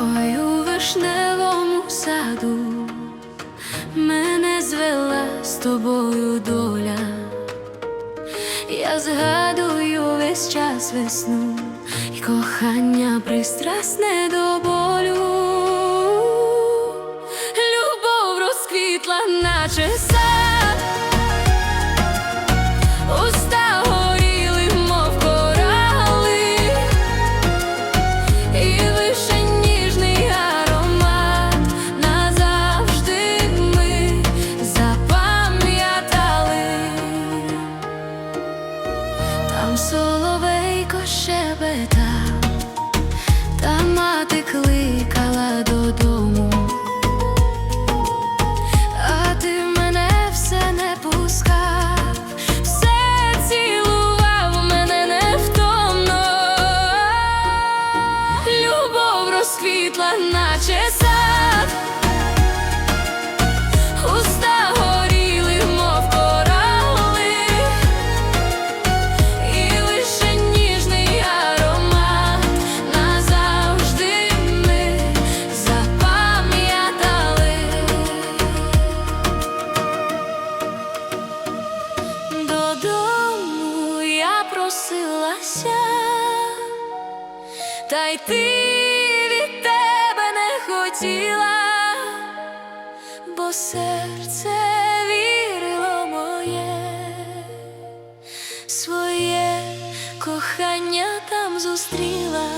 Ой у вишневому саду мене звела з тобою доля, я згадую весь час весну і кохання пристрасне до болю, любов розквітла, наче. Там соловейко щебета, та мати кликала просилася, та йти від тебе не хотіла, бо серце вірило моє, своє кохання там зустріла.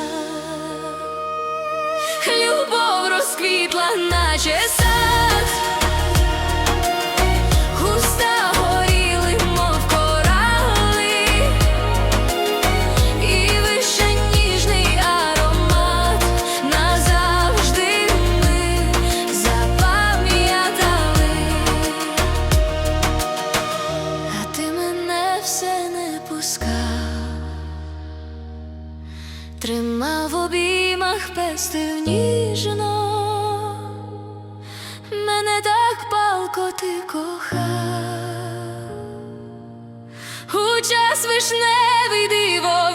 Любов розквітла, наче тримав в обіймах пестив ніжно. Мене так палко ти кохав, у час вишневий дивовижний,